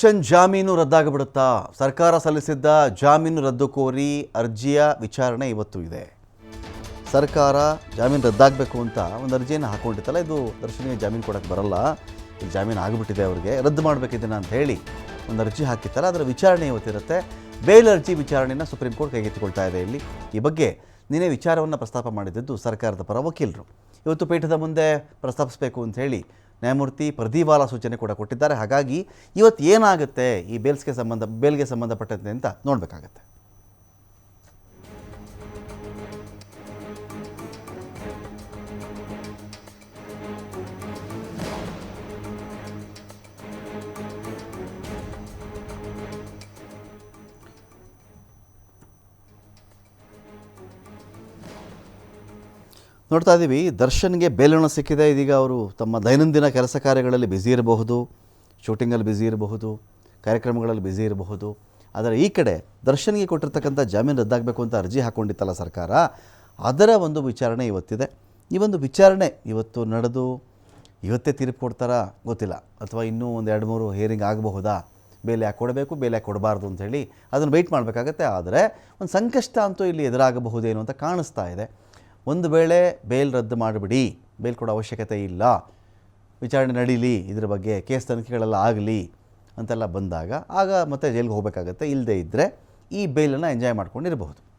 ದರ್ಶನ್ ಜಾಮೀನು ರದ್ದಾಗಿಬಿಡುತ್ತಾ? ಸರ್ಕಾರ ಸಲ್ಲಿಸಿದ್ದ ಜಾಮೀನು ರದ್ದು ಕೋರಿ ಅರ್ಜಿಯ ವಿಚಾರಣೆ ಇವತ್ತು ಇದೆ. ಸರ್ಕಾರ ಜಾಮೀನು ರದ್ದಾಗಬೇಕು ಅಂತ ಒಂದು ಅರ್ಜಿಯನ್ನು ಹಾಕೊಂಡಿತ್ತಲ್ಲ, ಇದು ದರ್ಶನಿಗೆ ಜಾಮೀನು ಕೊಡೋಕ್ಕೆ ಬರಲ್ಲ ಇಲ್ಲಿ ಜಾಮೀನು ಆಗಿಬಿಟ್ಟಿದೆ ಅವರಿಗೆ, ರದ್ದು ಮಾಡಬೇಕಿದ್ದೀನ ಅಂತ ಹೇಳಿ ಒಂದು ಅರ್ಜಿ ಹಾಕಿತ್ತಲ್ಲ, ಅದರ ವಿಚಾರಣೆ ಇವತ್ತಿರುತ್ತೆ. ಬೇಲ್ ಅರ್ಜಿ ವಿಚಾರಣೆಯನ್ನು ಸುಪ್ರೀಂ ಕೋರ್ಟ್ ಕೈಗೆತ್ತಿಕೊಳ್ತಾ ಇದೆ ಇಲ್ಲಿ. ಈ ಬಗ್ಗೆ ನಿನ್ನೆ ವಿಚಾರವನ್ನು ಪ್ರಸ್ತಾಪ ಮಾಡಿದ್ದು ಸರ್ಕಾರದ ಪರ ವಕೀಲರು. ಇವತ್ತು ಪೀಠದ ಮುಂದೆ ಪ್ರಸ್ತಾಪಿಸಬೇಕು ಅಂತ ಹೇಳಿ ನ್ಯಾಯಮೂರ್ತಿ ಪ್ರದೀವಾಲ ಸೂಚನೆ ಕೂಡ ಕೊಟ್ಟಿದ್ದಾರೆ. ಹಾಗಾಗಿ ಇವತ್ತು ಏನಾಗುತ್ತೆ ಈ ಬೇಲ್ಸ್ಗೆ ಸಂಬಂಧ ಬೇಲ್ಗೆ ಸಂಬಂಧಪಟ್ಟಂತೆ ಅಂತ ನೋಡಬೇಕಾಗತ್ತೆ. ನೋಡ್ತಾ ಇದ್ದೀವಿ ದರ್ಶನ್ಗೆ ಬೇಲನ್ನು ಸಿಕ್ಕಿದೆ. ಇದೀಗ ಅವರು ತಮ್ಮ ದೈನಂದಿನ ಕೆಲಸ ಕಾರ್ಯಗಳಲ್ಲಿ ಬ್ಯುಸಿ ಇರಬಹುದು, ಶೂಟಿಂಗಲ್ಲಿ ಬ್ಯುಸಿ ಇರಬಹುದು, ಕಾರ್ಯಕ್ರಮಗಳಲ್ಲಿ ಬ್ಯುಸಿ ಇರಬಹುದು. ಆದರೆ ಈ ಕಡೆ ದರ್ಶನ್ಗೆ ಕೊಟ್ಟಿರ್ತಕ್ಕಂಥ ಜಾಮೀನು ರದ್ದಾಗಬೇಕು ಅಂತ ಅರ್ಜಿ ಹಾಕ್ಕೊಂಡಿತ್ತಲ್ಲ ಸರ್ಕಾರ. ಅದರ ಒಂದು ವಿಚಾರಣೆ ಇವತ್ತಿದೆ. ಈ ಒಂದು ವಿಚಾರಣೆ ಇವತ್ತು ನಡೆದು ಇವತ್ತೇ ತೀರ್ಪು ಕೊಡ್ತಾರಾ ಗೊತ್ತಿಲ್ಲ. ಅಥವಾ ಇನ್ನೂ ಒಂದು ಎರಡು ಮೂರು ಹಿಯರಿಂಗ್ ಆಗಬಹುದಾ? ಬೇಲೆ ಯಾಕೆ ಕೊಡಬೇಕು ಬೇಲೆ ಯಾಕೆ ಕೊಡಬಾರ್ದು ಅಂತೇಳಿ ಅದನ್ನು ವೆಯ್ಟ್ ಮಾಡಬೇಕಾಗತ್ತೆ. ಆದರೆ ಒಂದು ಸಂಕಷ್ಟ ಅಂತೂ ಇಲ್ಲಿ ಎದುರಾಗಬಹುದೇನೋ ಅಂತ ಕಾಣಿಸ್ತಾ ಇದೆ. ಒಂದು ವೇಳೆ ಬೇಲ್ ರದ್ದು ಮಾಡಿಬಿಡಿ. ಬೇಲ್ ಕೊಡೋ ಅವಶ್ಯಕತೆ ಇಲ್ಲ. ವಿಚಾರಣೆ ನಡೀಲಿ, ಇದ್ರ ಬಗ್ಗೆ ಕೇಸ್ ತನಿಖೆಗಳೆಲ್ಲ ಆಗಲಿ ಅಂತೆಲ್ಲ ಬಂದಾಗ ಆಗ ಮತ್ತೆ ಜೈಲಿಗೆ ಹೋಗಬೇಕಾಗತ್ತೆ. ಇಲ್ಲದೇ ಇದ್ದರೆ ಈ ಬೇಲನ್ನು ಎಂಜಾಯ್ ಮಾಡ್ಕೊಂಡಿರಬಹುದು.